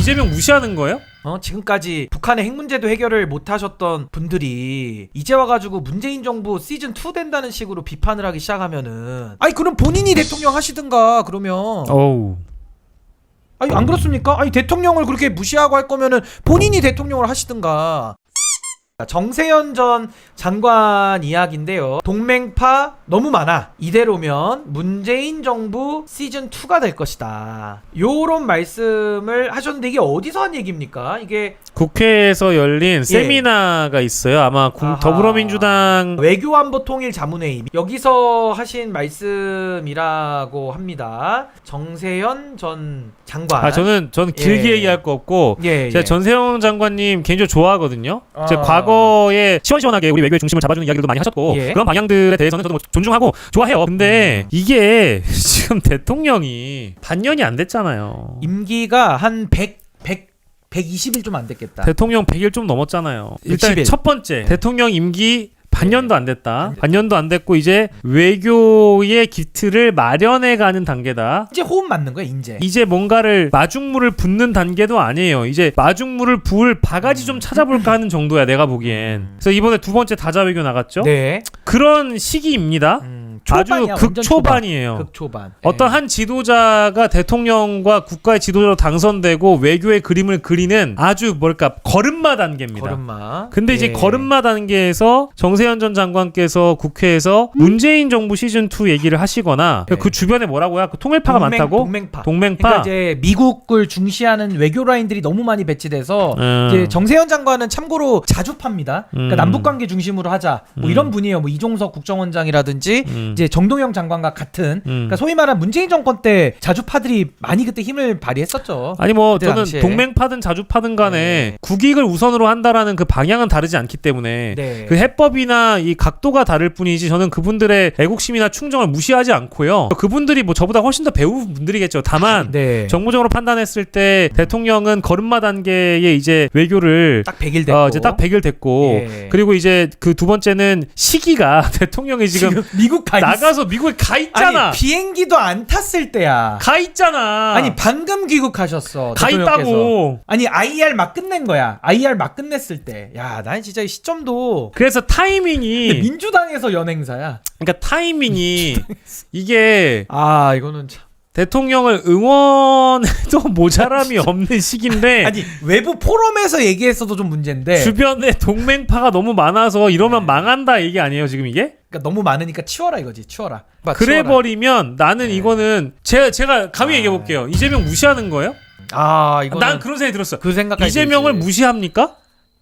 이재명 무시하는 거예요? 어, 지금까지 북한의 핵 문제도 해결을 못 하셨던 분들이 이제 와가지고 문재인 정부 시즌 2 된다는 식으로 비판을 하기 시작하면은 아니 그럼 본인이 대통령 하시든가 그러면 어우. 아니 안 그렇습니까? 아니 대통령을 그렇게 무시하고 할 거면은 본인이 대통령을 하시든가. 정세현 전 장관 이야기인데요. 동맹파 너무 많아. 이대로면 문재인 정부 시즌 2가 될 것이다. 요런 말씀을 하셨는데 이게 어디서 한 얘기입니까? 이게 국회에서 열린 세미나가 있어요. 아마 국- 예. 아하. 더불어민주당 외교안보 통일 자문회의 여기서 하신 말씀이라고 합니다. 정세현 전 장관. 아 저는 저는 길게 예. 얘기할 거 없고 예, 예. 제가 전세영 장관님 개인적으로 좋아하거든요. 아. 제 과거에 시원시원하게 우리 외교의 중심을 잡아주는 이야기도 많이 하셨고 예. 그런 방향들에 대해서는 저도 뭐 존중하고 좋아해요. 근데 음. 이게 지금 대통령이 반년이 안 됐잖아요. 임기가 한 100, 100, 120일 좀 안 됐겠다. 대통령 100일 좀 넘었잖아요. 일단 60일. 첫 번째 대통령 임기 반년도 안 됐다. 반년도 안 됐고 이제 외교의 기틀을 마련해 가는 단계다. 이제 호흡 맞는 거야, 이제. 이제 뭔가를 마중물을 붓는 단계도 아니에요. 이제 마중물을 부을 바가지 좀 찾아볼까 하는 정도야 내가 보기엔. 그래서 이번에 두 번째 다자 외교 나갔죠. 네. 그런 시기입니다. 음, 초반이야, 완전 극초반이에요. 초반. 극초반. 어떤 예. 한 지도자가 대통령과 국가의 지도자로 당선되고 외교의 그림을 그리는 아주 뭘까 걸음마 단계입니다. 걸음마. 근데 이제 예. 걸음마 단계에서 정세현 전 장관께서 국회에서 문재인 정부 시즌 2 얘기를 하시거나 네. 그 주변에 뭐라고요? 그 통일파가 동맹, 많다고? 동맹파. 동맹파. 그러니까 이제 미국을 중시하는 외교 라인들이 너무 많이 배치돼서 음. 이제 정세현 장관은 참고로 자주파입니다. 그러니까 음. 남북 관계 중심으로 하자. 뭐 음. 이런 분이에요. 뭐 이종석 국정원장이라든지 음. 이제 정동영 장관과 같은 음. 그러니까 소위 말하는 문재인 정권 때 자주파들이 많이 그때 힘을 발휘했었죠. 아니 뭐 그때 저는 당시에. 동맹파든 자주파든 간에 네. 국익을 우선으로 한다라는 그 방향은 다르지 않기 때문에 네. 그 해법이나 이 각도가 다를 뿐이지 저는 그분들의 애국심이나 충정을 무시하지 않고요. 그분들이 뭐 저보다 훨씬 더 배우 분들이겠죠. 다만 네. 정무적으로 판단했을 때 대통령은 걸음마 단계의 이제 외교를 딱 100일 됐고. 어, 이제 딱 100일 됐고 예. 그리고 이제 그 두 번째는 시기가 대통령이 지금, 지금 미국 가 있... 나가서 미국에 가 있잖아. 아니 비행기도 안 탔을 때야. 가 있잖아. 아니 방금 귀국하셨어. 가 대통령께서. 있다고. 아니 IR 막 끝낸 거야. IR 막 끝냈을 때. 야, 난 진짜 이 시점도 그래서 타이밍이 민주당에서 연행사야. 그러니까 타이밍이 이게 아, 이거는 참. 대통령을 응원해도 모자람이 없는 시기인데 아니 외부 포럼에서 얘기했어도 좀 문제인데. 주변에 동맹파가 너무 많아서 이러면 네. 망한다 얘기 아니에요 지금 이게? 그러니까 너무 많으니까 치워라 이거지. 치워라. 봐, 그래 치워라. 버리면 나는 네. 이거는 제가 제가 감히 아. 얘기해 볼게요. 이재명 무시하는 거예요? 아, 이거 난 그런 생각이 들었어. 그 생각 이재명을 무시합니까?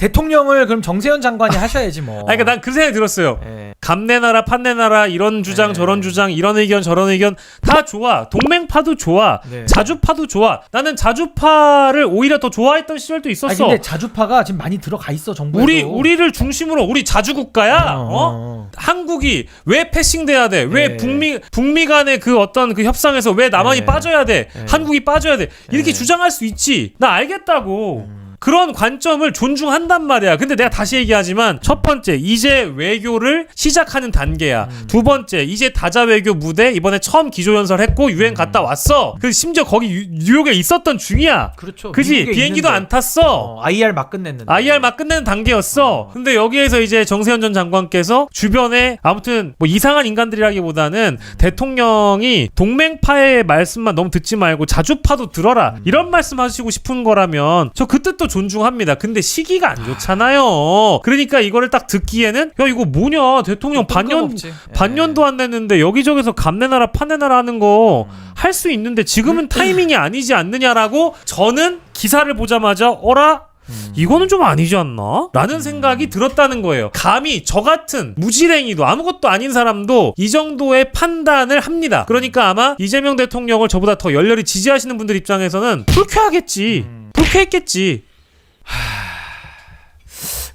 대통령을 그럼 정세현 장관이 하셔야지 뭐. 아니 그러니까 난 그 생각이 들었어요. 예. 감내나라 판내나라 이런 주장 네. 저런 주장 이런 의견 저런 의견 다 좋아 동맹파도 좋아 네. 자주파도 좋아 나는 자주파를 오히려 더 좋아했던 시절도 아니 있었어 근데 자주파가 지금 많이 들어가 있어 정부에. 우리 우리를 중심으로 우리 자주 국가야 어, 어? 한국이 왜 패싱돼야 돼? 왜 네. 북미 북미 간의 그 어떤 그 협상에서 왜 남한이 네. 빠져야 돼? 네. 한국이 빠져야 돼? 이렇게 네. 주장할 수 있지. 나 알겠다고. 음. 그런 관점을 존중한단 말이야. 근데 내가 다시 얘기하지만 첫 번째 이제 외교를 시작하는 단계야. 음. 두 번째 이제 다자 외교 무대 이번에 처음 기조 연설했고 음. 유엔 갔다 왔어. 그 심지어 거기 유- 뉴욕에 있었던 중이야. 그렇죠. 그지? 미국에 비행기도 있는데. 안 탔어. 어, IR 막 끝냈는데. IR 막 끝내는 단계였어. 어. 근데 여기에서 이제 정세현 전 장관께서 주변에 아무튼 뭐 이상한 인간들이라기보다는 대통령이 동맹파의 말씀만 너무 듣지 말고 자주파도 들어라. 이런 말씀 하시고 싶은 거라면 저 그 뜻도 존중합니다. 근데 시기가 안 좋잖아요. 그러니까 이거를 딱 듣기에는 야 이거 뭐냐 대통령 반년 뜬금없지. 예. 반년도 안 됐는데 여기저기서 감내나라 파내나라 하는 거 음. 할수 있는데 지금은 타이밍이 아니지 않느냐라고 저는 기사를 보자마자 어라 음. 이거는 좀 아니지 않나? 라는 생각이 들었다는 거예요. 감히 저 같은 무지랭이도 아무것도 아닌 사람도 이 정도의 판단을 합니다. 그러니까 아마 이재명 대통령을 저보다 더 열렬히 지지하시는 분들 입장에서는 불쾌하겠지. 음. 불쾌했겠지.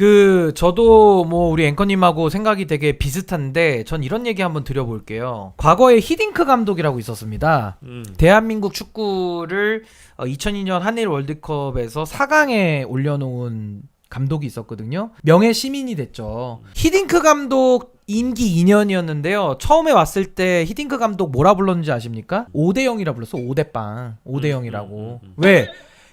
그 저도 뭐 우리 앵커님하고 생각이 되게 비슷한데 전 이런 얘기 한번 드려볼게요. 과거에 히딩크 감독이라고 있었습니다. 음. 대한민국 축구를 어, 2002년 한일 월드컵에서 4강에 올려놓은 감독이 있었거든요. 명예 시민이 됐죠. 히딩크 감독 임기 2년이었는데요. 처음에 왔을 때 히딩크 감독 뭐라 불렀는지 아십니까? 5대 0이라 불렀어. 5대 빵. 5대 0이라고. 음, 음, 음. 왜?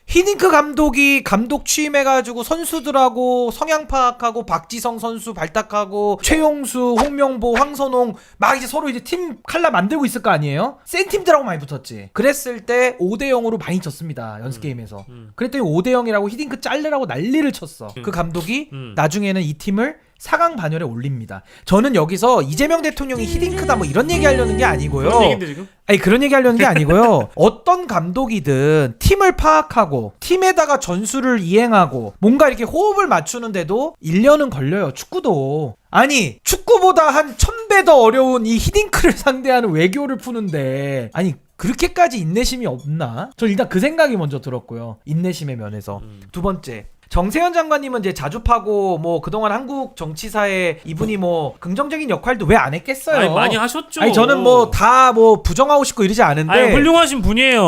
히딩크 감독이 감독 취임해가지고 선수들하고 성향 파악하고 박지성 선수 발탁하고 최용수, 홍명보, 황선홍 막 이제 서로 이제 팀 칼라 만들고 있을 거 아니에요? 센 팀들하고 많이 붙었지. 그랬을 때 5대 0으로 많이 졌습니다 연습 게임에서. 음. 그랬더니 5대 0이라고 히딩크 잘르라고 난리를 쳤어. 그 감독이 음. 나중에는 이 팀을 4강 반열에 올립니다. 저는 여기서 이재명 대통령이 히딩크다 뭐 이런 얘기 하려는 게 아니고요. 그런 얘기인데 지금? 아니 그런 얘기 하려는 게 아니고요. 어떤 감독이든 팀을 파악하고 팀에다가 전술을 이행하고 뭔가 이렇게 호흡을 맞추는데도 1년은 걸려요. 축구도. 아니 축구보다 한 천배 더 어려운 이 히딩크를 상대하는 외교를 푸는데 아니 그렇게까지 인내심이 없나? 저 일단 그 생각이 먼저 들었고요. 인내심의 면에서. 음. 두 번째. 정세현 장관님은 이제 자주 파고 뭐 그동안 한국 정치사에 이분이 뭐 긍정적인 역할도 왜 안 했겠어요? 아니, 많이 하셨죠. 아니 저는 뭐 다 뭐 부정하고 싶고 이러지 않은데 아니, 훌륭하신 분이에요.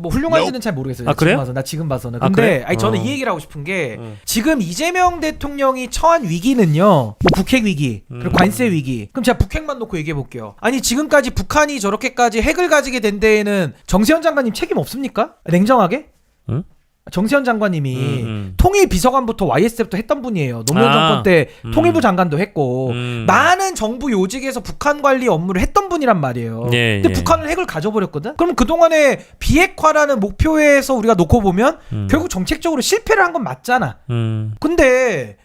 뭐 훌륭한지는 잘 모르겠어요. 아, 지금 그래요? 봐서 나 지금 봐서는. 아, 근데 그래? 아니 저는 어. 이 얘기를 하고 싶은 게 음. 지금 이재명 대통령이 처한 위기는요. 뭐 북핵 위기, 그리고 음. 관세 위기. 그럼 제가 북핵만 놓고 얘기해 볼게요. 아니 지금까지 북한이 저렇게까지 핵을 가지게 된 데에는 정세현 장관님 책임 없습니까? 냉정하게? 응? 정세현 장관님이 음, 음. 통일 비서관부터 YS부터 했던 분이에요. 노무현 아. 정권 때 음. 통일부 장관도 했고 음. 많은 정부 요직에서 북한 관리 업무를 했던 분이란 말이에요. 예, 근데 예. 북한은 핵을 가져버렸거든. 그럼 그 동안에 비핵화라는 목표에서 우리가 놓고 보면 음. 결국 정책적으로 실패를 한 건 맞잖아. 음. 근데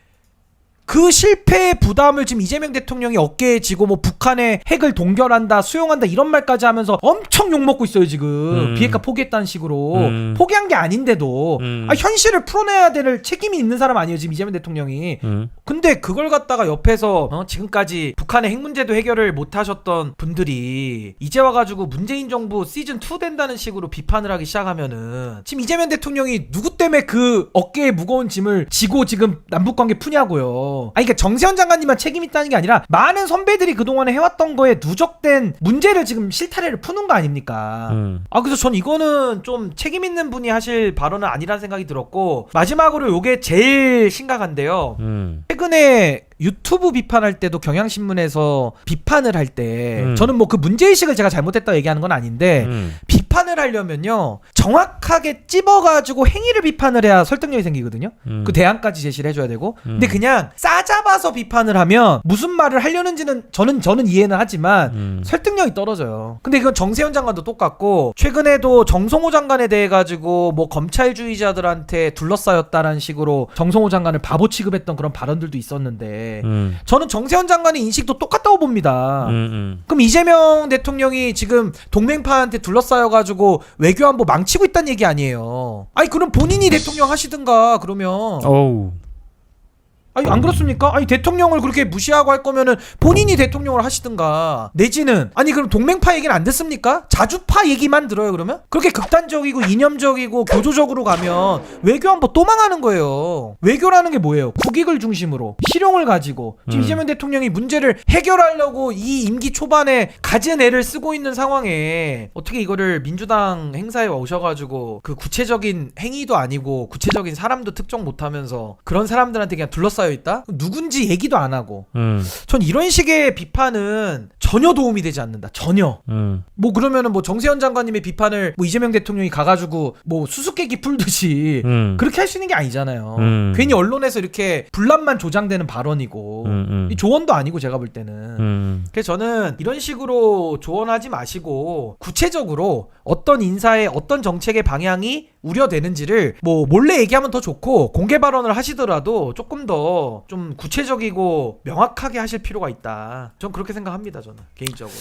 그 실패의 부담을 지금 이재명 대통령이 어깨에 지고 뭐 북한의 핵을 동결한다, 수용한다 이런 말까지 하면서 엄청 욕 먹고 있어요 지금 음. 비핵화 포기했다는 식으로 음. 포기한 게 아닌데도 음. 아, 현실을 풀어내야 될 책임이 있는 사람 아니에요 지금 이재명 대통령이 음. 근데 그걸 갖다가 옆에서 어, 지금까지 북한의 핵 문제도 해결을 못 하셨던 분들이 이제 와가지고 문재인 정부 시즌 2 된다는 식으로 비판을 하기 시작하면은 지금 이재명 대통령이 누구 때문에 그 어깨에 무거운 짐을 지고 지금 남북 관계 푸냐고요. 아니 그러니까 정세현 장관님만 책임 있다는 게 아니라 많은 선배들이 그동안에 해왔던 거에 누적된 문제를 지금 실타래를 푸는 거 아닙니까? 음. 아 그래서 전 이거는 좀 책임 있는 분이 하실 발언은 아니라는 생각이 들었고 마지막으로 요게 제일 심각한데요. 음. 최근에 유튜브 비판할 때도 경향신문에서 비판을 할때 음. 저는 뭐 그 문제의식을 제가 잘못했다 얘기하는 건 아닌데 음. 비 판을 하려면요 정확하게 찝어가지고 행위를 비판을 해야 설득력이 생기거든요 음. 그 대안까지 제시를 해줘야 되고 음. 근데 그냥 싸잡아서 비판을 하면 무슨 말을 하려는지는 저는 저는 이해는 하지만 음. 설득력이 떨어져요. 근데 이건 정세현 장관도 똑같고 최근에도 정성호 장관에 대해 가지고 뭐 검찰주의자들한테 둘러싸였다는 식으로 정성호 장관을 바보 취급했던 그런 발언들도 있었는데 음. 저는 정세현 장관의 인식도 똑같다고 봅니다. 음. 음. 그럼 이재명 대통령이 지금 동맹파한테 둘러싸여 가지고 외교안보 망치고 있다는 얘기 아니에요. 아니 그럼 본인이 대통령 하시든가 그러면 어우. 아니 안 그렇습니까? 아니 대통령을 그렇게 무시하고 할 거면은 본인이 대통령을 하시든가 내지는 아니 그럼 동맹파 얘기는 안 듣습니까? 자주파 얘기만 들어요 그러면? 그렇게 극단적이고 이념적이고 교조적으로 가면 외교 안보 또 망하는 거예요. 외교라는 게 뭐예요? 국익을 중심으로 실용을 가지고 지금 음. 이재명 대통령이 문제를 해결하려고 이 임기 초반에 가진 애를 쓰고 있는 상황에 어떻게 이거를 민주당 행사에 오셔가지고 그 구체적인 행위도 아니고 구체적인 사람도 특정 못하면서 그런 사람들한테 그냥 둘러싸 여 있다? 누군지 얘기도 안 하고 음. 전 이런 식의 비판은 전혀 도움이 되지 않는다 전혀 음. 뭐 그러면은 뭐 정세현 장관님의 비판을 뭐 이재명 대통령이 가가지고 뭐 수수께끼 풀듯이 음. 그렇게 할 수 있는 게 아니잖아요 음. 괜히 언론에서 이렇게 분란만 조장되는 발언이고 음. 음. 이 조언도 아니고 제가 볼 때는 음. 그래서 저는 이런 식으로 조언하지 마시고 구체적으로 어떤 인사의 어떤 정책의 방향이 우려되는지를 뭐 몰래 얘기하면 더 좋고 공개 발언을 하시더라도 조금 더좀 구체적이고 명확하게 하실 필요가 있다. 전 그렇게 생각합니다. 저는 개인적으로.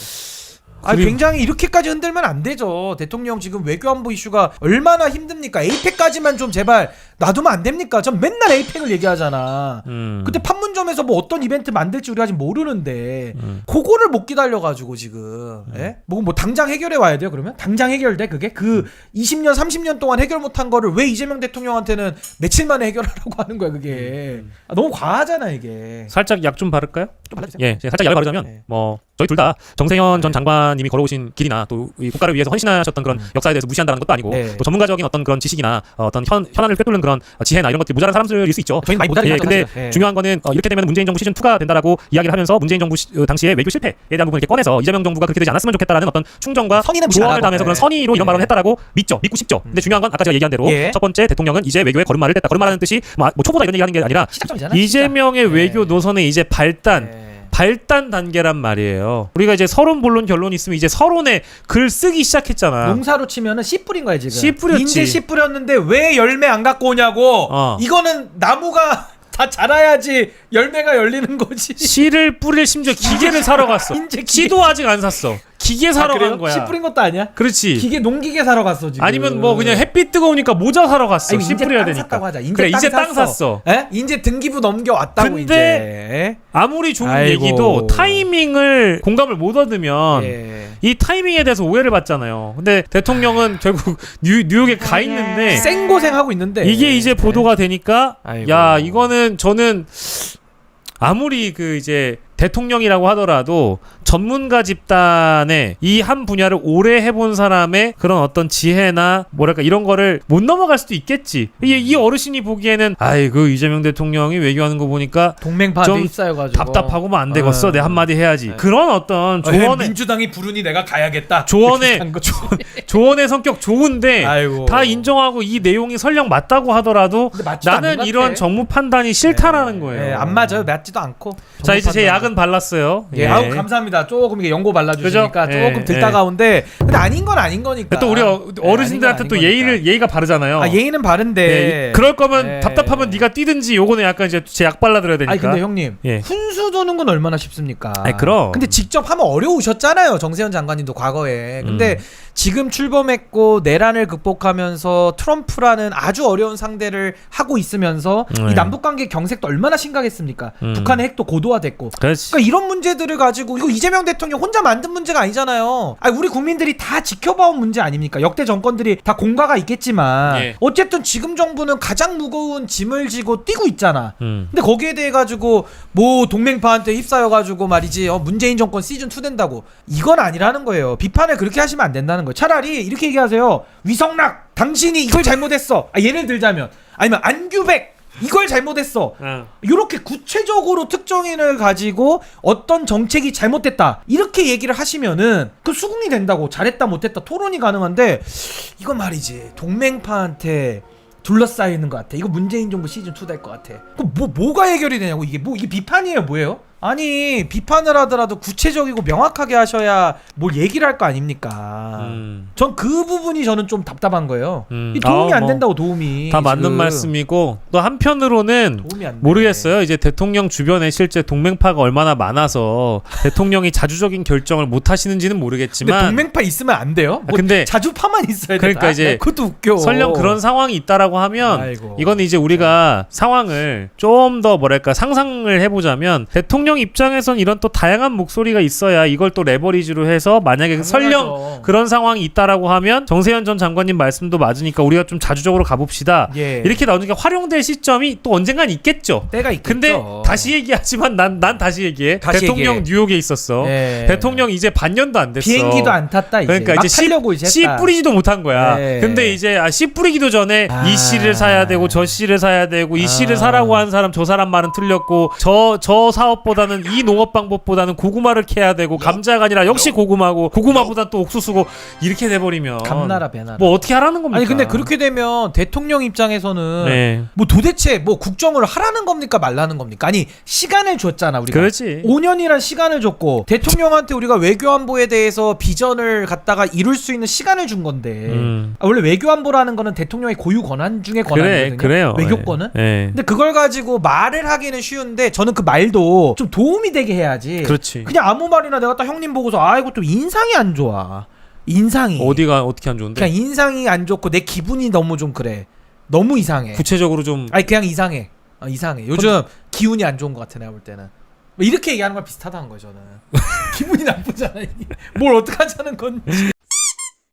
아, 그리고- 굉장히 이렇게까지 흔들면 안 되죠. 대통령 지금 외교안보 이슈가 얼마나 힘듭니까? 에이펙까지만 좀 제발 놔두면 안 됩니까? 전 맨날 에이펙을 얘기하잖아. 음. 그때 판문점에서 뭐 어떤 이벤트 만들지 우리가 아직 모르는데 음. 그거를 못 기다려가지고 지금 예? 뭐, 뭐 당장 해결해 와야 돼요 그러면? 당장 해결돼 그게? 그 20년 30년 동안 해결 못한 거를 왜 이재명 대통령한테는 며칠 만에 해결하라고 하는 거야 그게 아, 너무 과하잖아 이게 살짝 약 좀 바를까요? 좀 발라주세요. 예, 제가 살짝 약을 바르자면 네. 뭐 저희 둘 다 정세현 전 장관님이 걸어오신 길이나 또 이 국가를 위해서 헌신하셨던 그런 역사에 대해서 무시한다는 것도 아니고 네. 또 전문가적인 어떤 그런 지식이나 어, 어떤 현, 현안을 꿰뚫는 그런 지혜나 이런 것들이 모자란 사람들일 수 있죠. 저희 많이 모자라긴 예, 하죠, 근데 사실은. 예. 중요한 거는 어, 이렇게 되면 문재인 정부 시즌 2가 된다라고 이야기를 하면서 문재인 정부 시, 어, 당시의 외교 실패에 대한 부분을 이렇게 꺼내서 이재명 정부가 그렇게 되지 않았으면 좋겠다라는 어떤 충정과 선의는 무시 안 조언을 하고. 담아서 그런 예. 선의로 이런 예. 발언을 했다라고 믿죠. 믿고 싶죠. 근데 중요한 건 아까 제가 얘기한 대로 예. 첫 번째 대통령은 이제 외교에 걸음마를 뗐다. 걸음마라는 뜻이 뭐, 뭐 초보다 이런 얘기하는 게 아니라 시작점이잖아. 이재명의 시작. 외교 예. 노선의 이제 발단 예. 발단 단계란 말이에요. 우리가 이제 서론 본론 결론 있으면 이제 서론에 글 쓰기 시작했잖아. 농사로 치면은 씨 뿌린 거야 지금. 씨 뿌렸지. 인제 씨 뿌렸는데 왜 열매 안 갖고 오냐고. 어. 이거는 나무가 다 자라야지 열매가 열리는 거지. 씨를 뿌릴 심지어 기계를 사러 갔어. 인제 기계- 씨도 아직 안 샀어. 기계 사러 아? 간 거야. 씨 뿌린 것도 아니야? 그렇지. 기계 농기계 사러 갔어 지금. 아니면 뭐 그냥 햇빛 뜨거우니까 모자 사러 갔어. 아니, 씨 뿌려야 땅 되니까. 샀다고 하자. 인제 그래 땅 이제 땅 샀어. 샀어. 에? 이제 등기부 넘겨왔다고 근데 이제. 아무리 좋은 아이고. 얘기도 타이밍을 공감을 못 얻으면 예. 이 타이밍에 대해서 오해를 받잖아요. 근데 대통령은 결국 뉴, 뉴욕에 가 있는데 생고생하고 있는데 이게 이제 보도가 되니까 아이고. 야 이거는 저는 아무리 그 이제 대통령이라고 하더라도 전문가 집단의 이 한 분야를 오래 해본 사람의 그런 어떤 지혜나 뭐랄까 이런 거를 못 넘어갈 수도 있겠지. 이, 이 어르신이 보기에는 아이고 이재명 대통령이 외교하는 거 보니까 동맹파도 좀 입사여가지고 답답하고만 안 되겠어. 어. 내 한마디 해야지. 네. 그런 어떤 어, 해, 조언의 민주당이 부르니 내가 가야겠다. 조언의 거지. 조언의 성격 좋은데 아이고. 다 인정하고 이 내용이 설령 맞다고 하더라도 나는 이런. 정무 판단이 싫다라는 거예요. 예, 안 맞아요. 맞지도 않고. 자 이제 제 정보 발랐어요. 예, 아우 감사합니다. 조금 이게 연고 발라주시니까 그죠? 조금 예, 들다가운데 근데 아닌 건 아닌 거니까. 또 우리 어, 예, 어르신들한테 아닌 또건 예의를 아니니까. 예의가 바르잖아요. 아 예의는 바른데. 예, 그럴 거면 예. 답답하면 네가 뛰든지 요거는 약간 이제 제약 발라드려야 되니까. 아니 근데 형님 예. 훈수 두는 건 얼마나 쉽습니까? 아이, 그럼. 근데 직접 하면 어려우셨잖아요 정세현 장관님도 과거에. 근데 음. 지금 출범했고 내란을 극복하면서 트럼프라는 아주 어려운 상대를 하고 있으면서 네. 이 남북 관계 경색도 얼마나 심각했습니까? 음. 북한의 핵도 고도화됐고. 그 렇지. 그러니까 이런 문제들을 가지고 이거 이재명 대통령 혼자 만든 문제가 아니잖아요. 아니, 우리 국민들이 다 지켜봐온 문제 아닙니까? 역대 정권들이 다 공과가 있겠지만 예. 어쨌든 지금 정부는 가장 무거운 짐을 지고 뛰고 있잖아. 음. 근데 거기에 대해 가지고 뭐 동맹파한테 휩싸여 가지고 말이지 어, 문재인 정권 시즌 2 된다고 이건 아니라는 거예요. 비판을 그렇게 하시면 안 된다는 거예요. 차라리 이렇게 얘기하세요. 위성락 당신이 이걸 잘못했어. 아, 예를 들자면 아니면 안규백 이걸 잘못했어. 어. 이렇게 구체적으로 특정인을 가지고 어떤 정책이 잘못됐다 이렇게 얘기를 하시면은 그 수긍이 된다고 잘했다 못했다 토론이 가능한데 이건 말이지 동맹파한테 둘러싸이는 것 같아. 이거 문재인 정부 시즌 2 될 것 같아. 그뭐 뭐가 해결이 되냐고 이게 뭐 이게 비판이에요 뭐예요? 아니 비판을 하더라도 구체적이고 명확하게 하셔야 뭘 얘기를 할 거 아닙니까? 음. 전 그 부분이 저는 좀 답답한 거예요. 음. 이 도움이 아, 안 뭐 된다고 도움이 다 맞는 지금. 말씀이고 또 한편으로는 도움이 안 돼. 모르겠어요. 이제 대통령 주변에 실제 동맹파가 얼마나 많아서 대통령이 자주적인 결정을 못 하시는지는 근데 모르겠지만 동맹파 있으면 안 돼요? 뭐 아, 근데 자주파만 있어야 돼. 그러니까 이제 그것도 웃겨. 설령 그런 상황이 있다라고 하면 아이고. 이건 이제 우리가 상황을 좀 더 뭐랄까 상상을 해보자면 대통령 입장에선 이런 또 다양한 목소리가 있어야 이걸 또 레버리지로 해서 만약에 설령 당연하죠. 그런 상황이 있다라고 하면 정세현 전 장관님 말씀도 맞으니까 우리가 좀 자주적으로 가봅시다. 예. 이렇게 나오는 게 활용될 시점이 또 언젠간 있겠죠. 때가 있겠죠. 근데 다시 얘기하지만 난 난 다시 얘기해. 다시 대통령 얘기해. 뉴욕에 있었어. 예. 대통령 이제 반년도 안 됐어. 비행기도 안 탔다 이제. 그러니까 막 이제 씨, 타려고 이제 씨 했다. 뿌리지도 못한 거야. 예. 근데 이제 아, 씨 뿌리기도 전에 아. 이 씨를 사야 되고 저 씨를 사야 되고 이 씨를 아. 사라고 한 사람 저 사람 말은 틀렸고 저 저 사업보다 는 이 농업 방법보다는 고구마를 캐야 되고 감자가 아니라 역시 고구마고 고구마보다 또 옥수수고 이렇게 돼버리면 감나라 배나라. 뭐 어떻게 하라는 겁니까? 아니 근데 그렇게 되면 대통령 입장에서는 네. 뭐 도대체 뭐 국정을 하라는 겁니까 말라는 겁니까? 아니 시간을 줬잖아 우리가. 그렇지. 5년이란 시간을 줬고 대통령한테 우리가 외교안보에 대해서 비전을 갖다가 이룰 수 있는 시간을 준 건데 음. 아, 원래 외교안보라는 거는 대통령의 고유 권한 중에 그래 권한이거든요. 그래요. 외교권은. 예. 예. 근데 그걸 가지고 말을 하기는 쉬운데 저는 그 말도 좀 도움이 되게 해야지. 그렇지. 그냥 아무 말이나 내가 딱 형님 보고서 아이고 좀 인상이 안 좋아. 인상이. 어디가 어떻게 안 좋은데? 그냥 인상이 안 좋고 내 기분이 너무 좀 그래. 너무 이상해. 구체적으로 좀 아니 그냥 이상해. 어, 이상해. 요즘 기운이 안 좋은 것 같아 내가 볼 때는. 뭐 이렇게 얘기하는 거 비슷하다는 거죠 저는. 기분이 나쁘잖아. 뭘 어떻게 하자는 건지.